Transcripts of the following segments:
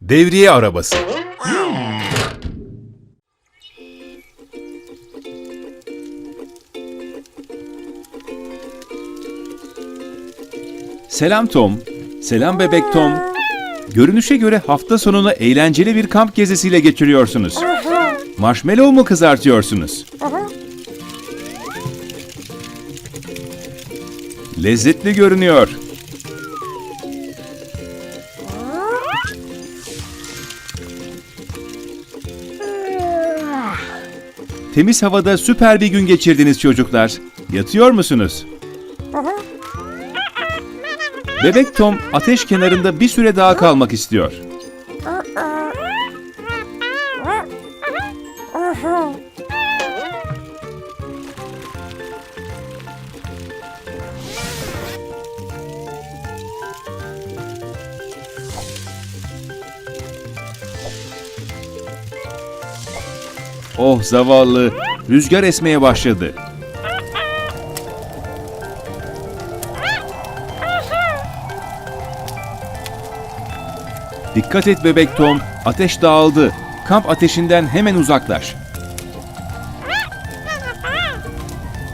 Devriye arabası. Selam Tom. Selam bebek Tom. Görünüşe göre hafta sonunu eğlenceli bir kamp gezisiyle geçiriyorsunuz. Marshmallow mu kızartıyorsunuz? Lezzetli görünüyor. Temiz havada süper bir gün geçirdiniz çocuklar. Yatıyor musunuz? Bebek Tom ateş kenarında bir süre daha kalmak istiyor. Oh zavallı, rüzgar esmeye başladı. Dikkat et bebek Tom, ateş dağıldı. Kamp ateşinden hemen uzaklaş.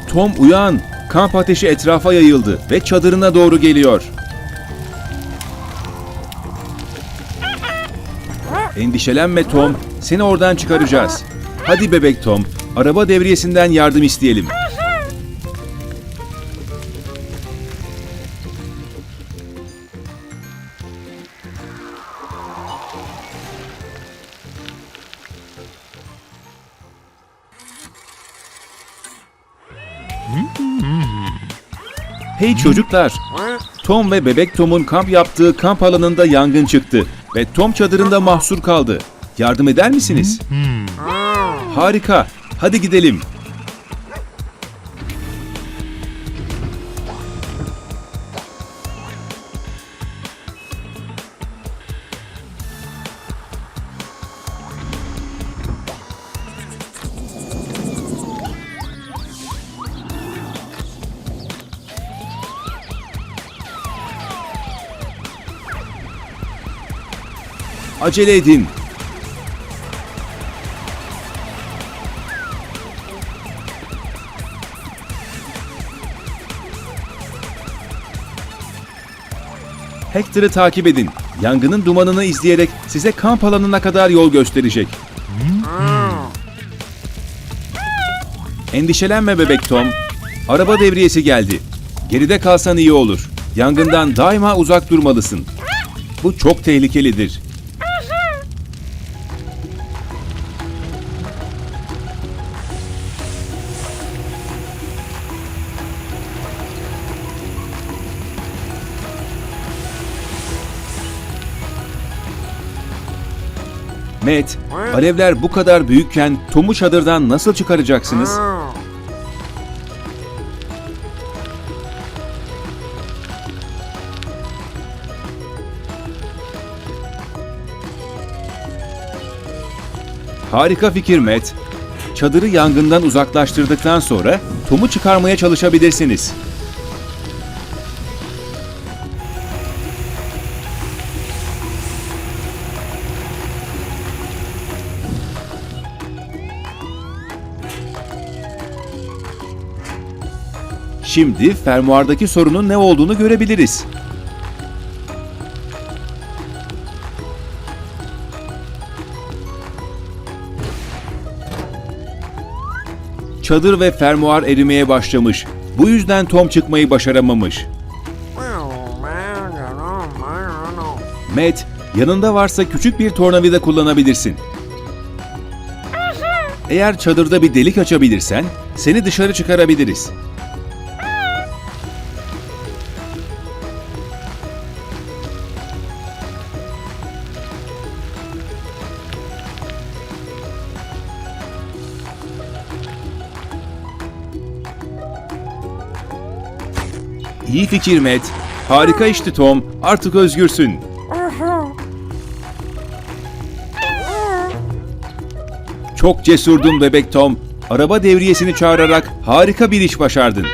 Tom uyan, kamp ateşi etrafa yayıldı ve çadırına doğru geliyor. Endişelenme Tom, seni oradan çıkaracağız. Hadi bebek Tom, araba devriyesinden yardım isteyelim. Hey çocuklar, Tom ve bebek Tom'un kamp yaptığı kamp alanında yangın çıktı ve Tom çadırında mahsur kaldı. Yardım eder misiniz? Harika. Hadi gidelim. Acele edin. Hector'ı takip edin. Yangının dumanını izleyerek size kamp alanına kadar yol gösterecek. Endişelenme bebek Tom. Araba devriyesi geldi. Geride kalsan iyi olur. Yangından daima uzak durmalısın. Bu çok tehlikelidir. Matt, alevler bu kadar büyükken Tom'u çadırdan nasıl çıkaracaksınız? Harika fikir Matt. Çadırı yangından uzaklaştırdıktan sonra Tom'u çıkarmaya çalışabilirsiniz. Şimdi fermuardaki sorunun ne olduğunu görebiliriz. Çadır ve fermuar erimeye başlamış. Bu yüzden Tom çıkmayı başaramamış. Matt, yanında varsa küçük bir tornavida kullanabilirsin. Eğer çadırda bir delik açabilirsen seni dışarı çıkarabiliriz. İyi fikir Matt. Harika işte Tom. Artık özgürsün. Çok cesurdun bebek Tom. Araba devriyesini çağırarak harika bir iş başardın.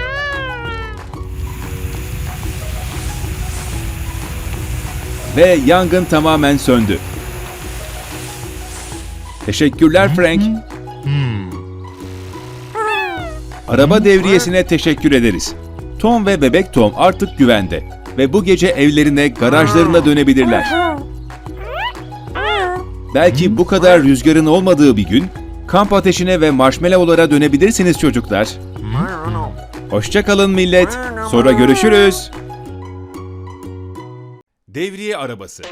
Ve yangın tamamen söndü. Teşekkürler Frank. Araba devriyesine teşekkür ederiz. Tom ve bebek Tom artık güvende ve bu gece evlerine, garajlarına dönebilirler. Belki bu kadar rüzgarın olmadığı bir gün kamp ateşine ve marshmallowlara dönebilirsiniz çocuklar. Hoşça kalın millet. Sonra görüşürüz. Devriye arabası.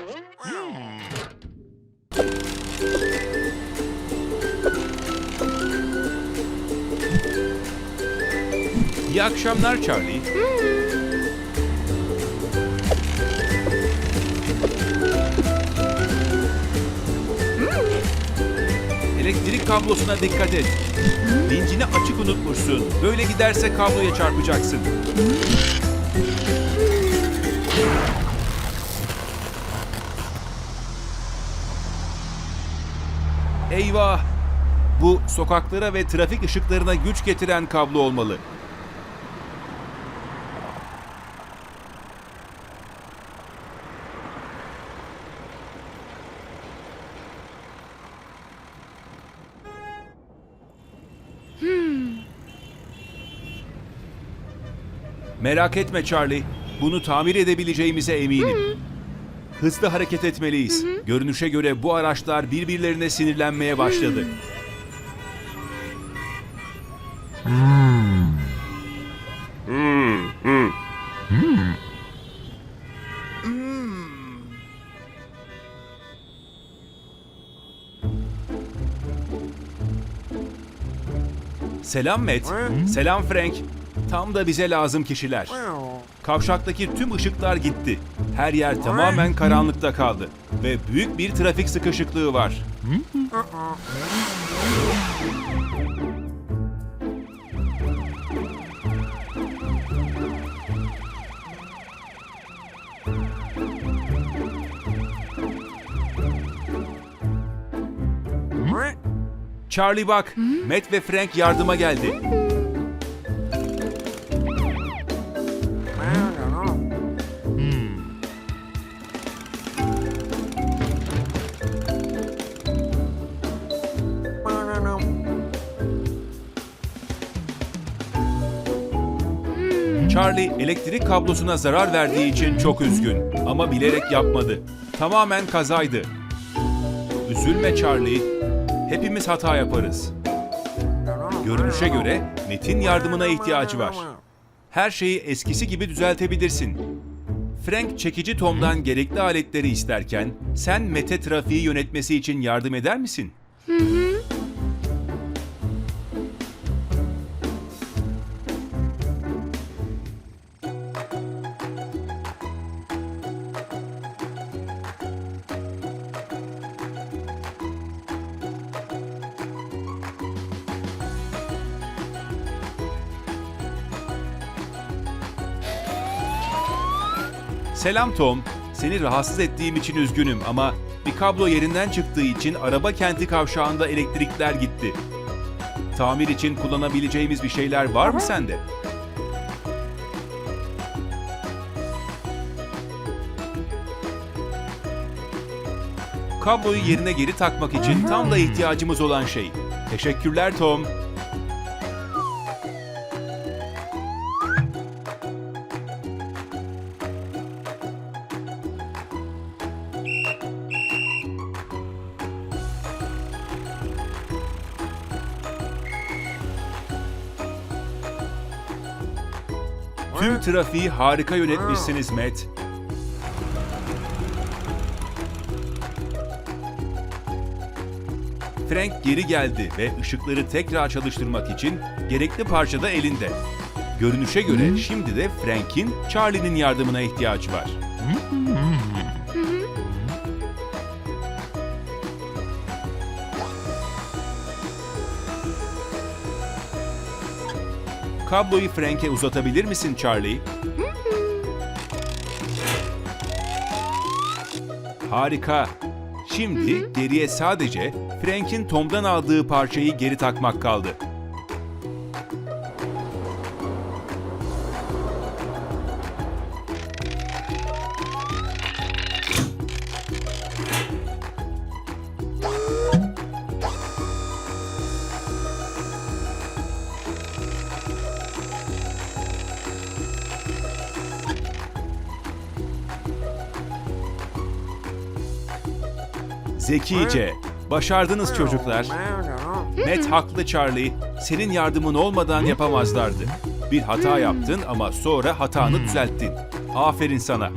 İyi akşamlar Charlie. Elektrik kablosuna dikkat et. Vincini açık unutmuşsun. Böyle giderse kabloya çarpacaksın. Eyvah! Bu sokaklara ve trafik ışıklarına güç getiren kablo olmalı. Merak etme Charlie. Bunu tamir edebileceğimize eminim. Hızlı hareket etmeliyiz. Görünüşe göre bu araçlar birbirlerine sinirlenmeye başladı. Selam Matt. Selam Frank. Tam da bize lazım kişiler. Kavşaktaki tüm ışıklar gitti. Her yer tamamen karanlıkta kaldı ve büyük bir trafik sıkışıklığı var. Charlie bak, Matt ve Frank yardıma geldi. Charlie elektrik kablosuna zarar verdiği için çok üzgün ama bilerek yapmadı. Tamamen kazaydı. Üzülme Charlie. Hepimiz hata yaparız. Görünüşe göre Matt'in yardımına ihtiyacı var. Her şeyi eskisi gibi düzeltebilirsin. Frank çekici Tom'dan gerekli aletleri isterken sen Matt'e trafiği yönetmesi için yardım eder misin? Selam Tom. Seni rahatsız ettiğim için üzgünüm ama bir kablo yerinden çıktığı için araba kenti kavşağında elektrikler gitti. Tamir için kullanabileceğimiz bir şeyler var mı sende? Kabloyu yerine geri takmak için tam da ihtiyacımız olan şey. Teşekkürler Tom. Tüm trafiği harika yönetmişsiniz Matt. Frank geri geldi ve ışıkları tekrar çalıştırmak için gerekli parça da elinde. Görünüşe göre şimdi de Frank'in Charlie'nin yardımına ihtiyacı var. Kabloyu Frank'e uzatabilir misin Charlie? Harika. Şimdi geriye sadece Frank'in Tom'dan aldığı parçayı geri takmak kaldı. Zekice. Başardınız çocuklar. Matt haklı Charlie. Senin yardımın olmadan yapamazlardı. Bir hata yaptın ama sonra hatanı düzelttin. Aferin sana.